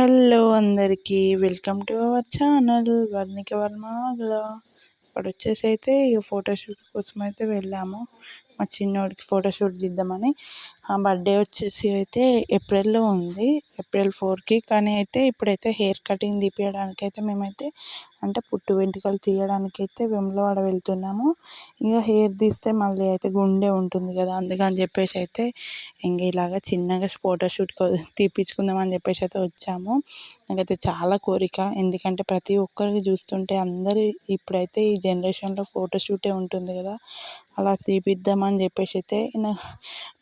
Hello అందరికీ welcome to our channel Varnika Varma ఇప్పుడు వచ్చేసి అయితే ఇక ఫోటోషూట్ కోసం అయితే వెళ్ళాము. మా చిన్నోడికి ఫోటోషూట్ తీద్దామని ఆ బర్త్డే వచ్చేసి అయితే ఏప్రిల్లో ఉంది. ఏప్రిల్ ఫోర్కి. కానీ అయితే ఇప్పుడైతే హెయిర్ కటింగ్ తీపియడానికి అయితే మేమైతే అంటే పుట్టు వెంట్రుకలు తీయడానికి అయితే వెములవాడ వెళ్తున్నాము. ఇక హెయిర్ తీస్తే మళ్ళీ అయితే గుండె ఉంటుంది కదా. అందుకని చెప్పేసి అయితే ఇంక ఇలాగ చిన్నగా ఫోటోషూట్ తీపించుకుందామని చెప్పేసి అయితే వచ్చాము. నాకైతే చాలా కోరిక. ఎందుకంటే ప్రతి ఒక్కరికి చూస్తుంటే అందరూ ఇప్పుడైతే ఈ జనరేషన్లో ఫోటోషూటే ఉంటుంది కదా. అలా తీపిద్దామని అని చెప్పేసి అయితే నా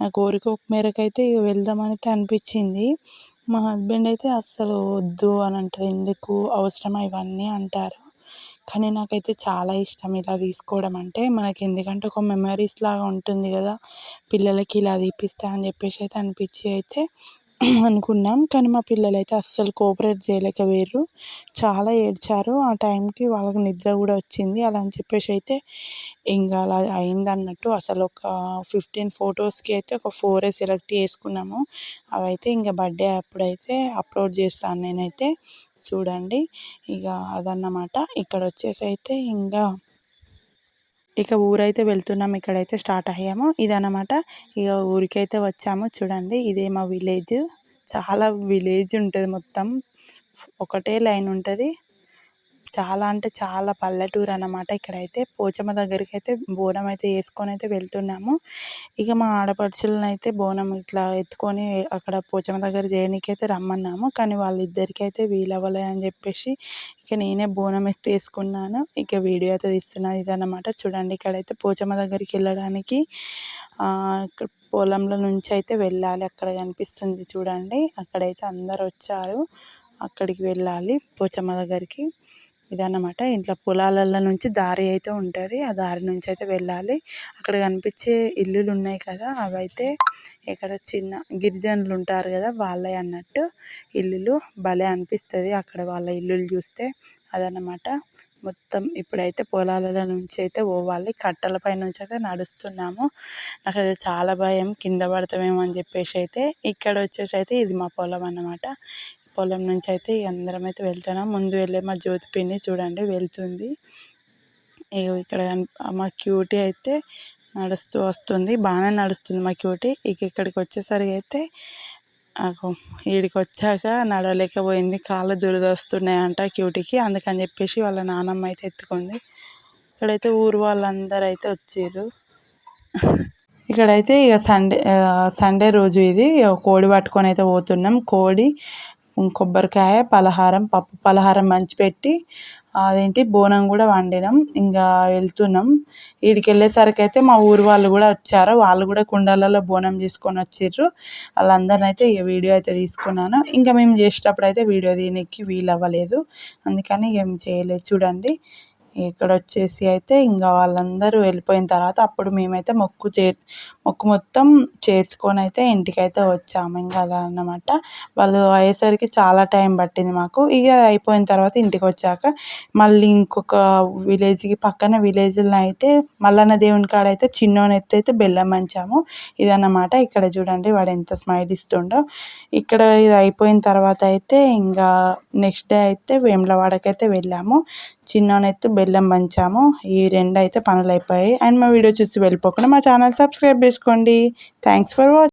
నా కోరిక మేరకు అయితే వెళ్దామని అయితే అనిపించింది. మా హస్బెండ్ అయితే అస్సలు వద్దు అని అంటారు. ఎందుకు? అవసరమా? ఇవన్నీ అంటారు. కానీ నాకైతే చాలా ఇష్టం ఇలా తీసుకోవడం అంటే. మనకి ఎందుకంటే ఒక మెమరీస్ లాగా ఉంటుంది కదా. పిల్లలకి ఇలా తీపిస్తా అని చెప్పేసి అయితే అనిపించి అయితే అనుకున్నాం. కానీ మా పిల్లలు అయితే అస్సలు కోఆపరేట్ చేయలేకపోయారు చాలా ఏడ్చారు. ఆ టైంకి వాళ్ళకి నిద్ర కూడా వచ్చింది. అలా అని చెప్పేసి అయితే ఇంకా అలా అయింది అన్నట్టు. అసలు ఒక ఫిఫ్టీన్ ఫొటోస్కి అయితే ఒక ఫోరే సెలెక్ట్ చేసుకున్నాము. అవైతే ఇంకా బర్త్డే అప్పుడైతే అప్లోడ్ చేస్తాను నేనైతే. చూడండి. ఇక అదన్నమాట. ఇక్కడ వచ్చేసి అయితే ఇంకా ఇక ఊరైతే వెళ్తున్నాం. ఇక్కడైతే స్టార్ట్ అయ్యాము. ఇదన్నమాట. ఇక ఊరికైతే వచ్చాము. చూడండి. ఇదే మా విలేజ్. చాలా విలేజ్ ఉంటుంది మొత్తం. ఒకటే లైన్ ఉంటుంది. చాలా అంటే చాలా పల్లెటూరు అన్నమాట ఇక్కడైతే. పోచమ్మ దగ్గరికి అయితే బోనం అయితే వేసుకొని అయితే వెళ్తున్నాము. ఇక మా ఆడపడుచులను అయితే బోనం ఇట్లా ఎత్తుకొని అక్కడ పోచమ్మ దగ్గర చేయడానికి అయితే రమ్మన్నాము. కానీ వాళ్ళిద్దరికి అయితే వీలవ్వలే అని చెప్పేసి ఇక నేనే బోనం ఎత్తి వేసుకున్నాను. ఇక వీడియో అయితే తీస్తున్నాను ఇదన్నమాట. చూడండి ఇక్కడైతే పోచమ్మ దగ్గరికి వెళ్ళడానికి పొలంలో నుంచి అయితే వెళ్ళాలి. అక్కడ కనిపిస్తుంది చూడండి. అక్కడైతే అందరు వచ్చారు. అక్కడికి వెళ్ళాలి. పోచమ్మ దగ్గరికి. ఇదన్నమాట. ఇంట్లో పొలాలలో నుంచి దారి అయితే ఉంటుంది. ఆ దారి నుంచి అయితే వెళ్ళాలి. అక్కడ కనిపించే ఇల్లులు ఉన్నాయి కదా అవైతే ఇక్కడ చిన్న గిరిజనులు ఉంటారు కదా వాళ్ళే అన్నట్టు ఇల్లులు భలే అనిపిస్తుంది అక్కడ వాళ్ళ ఇల్లులు చూస్తే. అదన్నమాట. మొత్తం ఇప్పుడైతే పొలాలలో నుంచి అయితే పోవాలి. కట్టల పై నుంచి అయితే నడుస్తున్నాము. నాకు అయితే చాలా భయం కింద పడతామేమో అని చెప్పేసి అయితే ఇక్కడ వచ్చేసి అయితే ఇది మా పొలం అన్నమాట. పొలం నుంచి అయితే అందరం అయితే వెళ్తున్నాం. ముందు వెళ్ళే మా జ్యోతి పిన్ని చూడండి వెళ్తుంది. ఇక్కడ మా క్యూటీ అయితే నడుస్తూ వస్తుంది. బాగానే నడుస్తుంది మా క్యూటీ. ఇక ఇక్కడికి వచ్చేసరికి అయితే ఈడికి వచ్చాక నడవలేకపోయింది. కాళ్ళు దురద అంట క్యూటీకి. అందుకని చెప్పేసి వాళ్ళ నానమ్మ అయితే ఎత్తుకుంది. ఇక్కడైతే ఊరు వాళ్ళందరూ అయితే వచ్చారు. ఇక్కడైతే ఇక సండే సండే రోజు ఇది. కోడి పట్టుకొని అయితే పోతున్నాం. కోడి కొబ్బరికాయ పలహారం పప్పు పలహారం పెట్టి అదేంటి బోనం కూడా వండినాం. ఇంకా వెళ్తున్నాం. ఈడికి వెళ్ళేసరికి అయితే మా ఊరు వాళ్ళు కూడా వచ్చారు. వాళ్ళు కూడా కుండలలో బోనం తీసుకొని వచ్చిర్రు. వాళ్ళందరిని అయితే ఇక వీడియో అయితే తీసుకున్నాను. ఇంకా మేము చేసేటప్పుడు అయితే వీడియో తీయడానికి వీలు అవ్వలేదు అందుకని ఏం చేయలేదు. చూడండి. ఇక్కడ వచ్చేసి అయితే ఇంకా వాళ్ళందరూ వెళ్ళిపోయిన తర్వాత అప్పుడు మేమైతే మొక్కు చే మొక్కు మొత్తం చేర్చుకొని అయితే ఇంటికైతే వచ్చాము. ఇంకా అలా అన్నమాట. వాళ్ళు అయ్యేసరికి చాలా టైం పట్టింది మాకు. ఇక అయిపోయిన తర్వాత ఇంటికి వచ్చాక మళ్ళీ ఇంకొక విలేజ్కి పక్కన విలేజ్లో అయితే మల్లన్న దేవుని కాడ అయితే చిన్నోని ఎత్తు అయితే బెల్లం మంచాము ఇదన్నమాట. ఇక్కడ చూడండి వాడు ఎంత స్మైల్ ఇస్తుండో. ఇక్కడ ఇది అయిపోయిన తర్వాత అయితే ఇంకా నెక్స్ట్ డే అయితే వేములవాడకైతే వెళ్ళాము. చిన్నోనైతే బెల్లం పంచాము. ఈ రెండు అయితే పనులు అయిపోయాయి అండ్ మా వీడియో చూసి వెళ్ళిపోకుండా మా ఛానల్ సబ్స్క్రైబ్ చేసుకోండి. Thanks for watching